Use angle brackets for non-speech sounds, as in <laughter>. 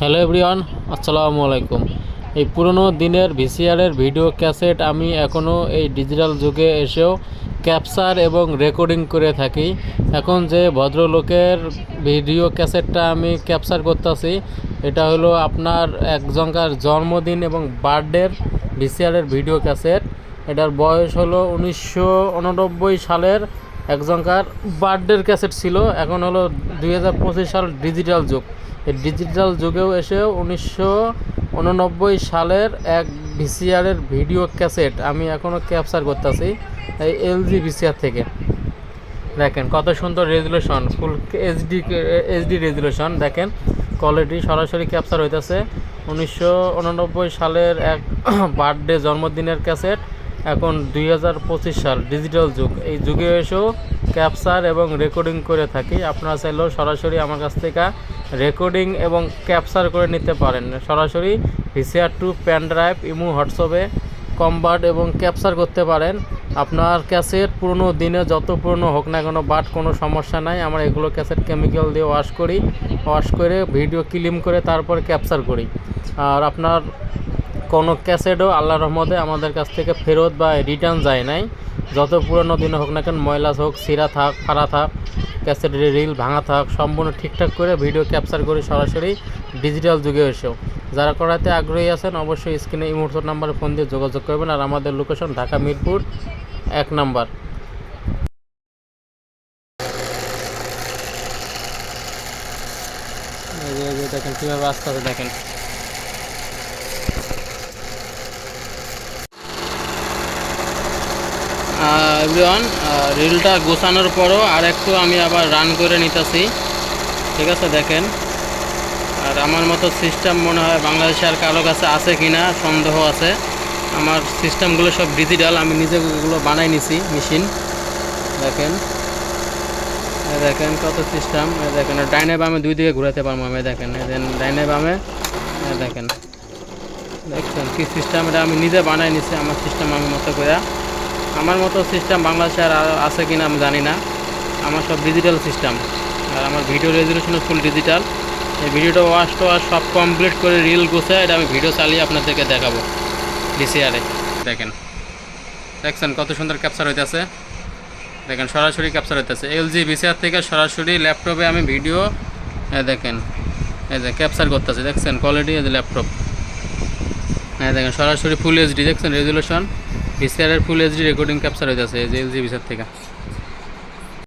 Hello everyone, আসসালামু আলাইকুম। এই পুরনো দিনের ভিসিআরের ভিডিও ক্যাসেট আমি এখনও এই ডিজিটাল যুগে এসেও ক্যাপচার এবং রেকর্ডিং করে থাকি। এখন যে ভদ্রলোকের ভিডিও ক্যাসেটটা আমি ক্যাপচার করতেছি, এটা হলো আপনার একজনকার জন্মদিন এবং বার্থডের ভিসিআরের ভিডিও ক্যাসেট। এটার বয়স হলো উনিশশো উননব্বই সালের একজনকার বার্থডের ক্যাসেট ছিল। এখন হলো দুই হাজার পঁচিশ সাল ডিজিটাল যুগ। ডিজিটাল যুগেও এসে উনিশশো উননব্বই সালের এক ভিসিআরের ভিডিও ক্যাসেট আমি এখনও ক্যাপচার করতেছি, এই এলজি ভিসিআর থেকে। দেখেন, কত সুন্দর resolution, full HD HD resolution, দেখেন কোয়ালিটি সরাসরি ক্যাপচার হইতেছে। উনিশশো উননব্বই সালের এক <clears throat> বার্থডে জন্মদিনের ক্যাসেট, এখন দুই হাজার পঁচিশ সাল, ডিজিটাল যুগ। এই যুগে এসেও ক্যাপচার এবং রেকর্ডিং করে থাকি। আপনারা চাইলেও সরাসরি আমার কাছ থেকে রেকর্ডিং এবং ক্যাপচার করে নিতে পারেন। সরাসরি ভিসিআর টু প্যান ড্রাইভ, ইমু, হোয়াটসঅ্যাপে কমবার্ট এবং ক্যাপচার করতে পারেন। আপনার ক্যাসেট পুরনো, দিনে যত পুরনো হোক না কেন, বাট কোনো সমস্যা নাই। আমরা এগুলো ক্যাসেট কেমিক্যাল দিয়ে ওয়াশ করি। ওয়াশ করে ভিডিও ক্লিম করে তারপর ক্যাপচার করি। আর আপনার কোনো ক্যাসেটও আল্লাহ রহমতে আমাদের কাছ থেকে ফেরত বা রিটার্ন যায় নাই। যত পুরনো দিনে হোক না কেন, ময়লা হোক, সিরা থাক ফাড়া থাক ক্যাসেটের রিল ভাঙা থাক, সম্পূর্ণ ঠিকঠাক করে ভিডিও ক্যাপচার করি সরাসরি ডিজিটাল যুগে এসেও যারা করাতে আগ্রহী আছেন, অবশ্যই স্ক্রিনে মুহূর্তের নাম্বারে ফোন দিয়ে যোগাযোগ করবেন আর আমাদের লোকেশন ঢাকা মিরপুর, এক নাম্বার। দেখেন, কীভাবে আস্তে আস্তে দেখেন। এভরিওয়ান রিলটা গোছানোর পরও আর একটু আমি আবার রান করে নিতেছি। ঠিক আছে, দেখেন। আর আমার মতো সিস্টেম মনে হয় বাংলাদেশে আর কারও কাছে আছে কি না সন্দেহ আছে। আমার সিস্টেমগুলো সব ডিজিটাল আমি নিজে এগুলো বানাই নিছি মেশিন দেখেন। দেখেন কত সিস্টেম দেখেন। ডাইনে বামে দুই দিকে ঘুরাতে পারব আমি, দেখেন। দেন, ডাইনে বামে দেখেন। দেখছেন কি সিস্টেম এটা আমি নিজে বানাই নিছি, আমার সিস্টেম আমি মতো করে আমার মতো সিস্টেম বাংলাদেশে আর আছে কিনা আমি জানি না। আমার সব ডিজিটাল সিস্টেম আর আমার ভিডিও রেজলিউশনও ফুল ডিজিটাল এই ভিডিওটা ওয়াশ টোয়াশ সব কমপ্লিট করে রিল গুছে, এটা আমি ভিডিও চালিয়ে আপনাদেরকে দেখাবো। ডিসিআরে দেখেন। দেখছেন কত সুন্দর ক্যাপচার হইতেছে। দেখেন, সরাসরি ক্যাপচার হইতেছে। এলজি ভিসিআর থেকে সরাসরি ল্যাপটপে আমি ভিডিও এই দেখেন, এই যে ক্যাপচার করতেছে। দেখছেন কোয়ালিটি এই যে ল্যাপটপ হ্যাঁ দেখেন, সরাসরি ফুল এইচডি দেখছেন রেজুলেশন ভিসিআরের ফুল এইচডি রেকর্ডিং ক্যাপচার হইতেছে এই যে এলজি ভিসার থেকে।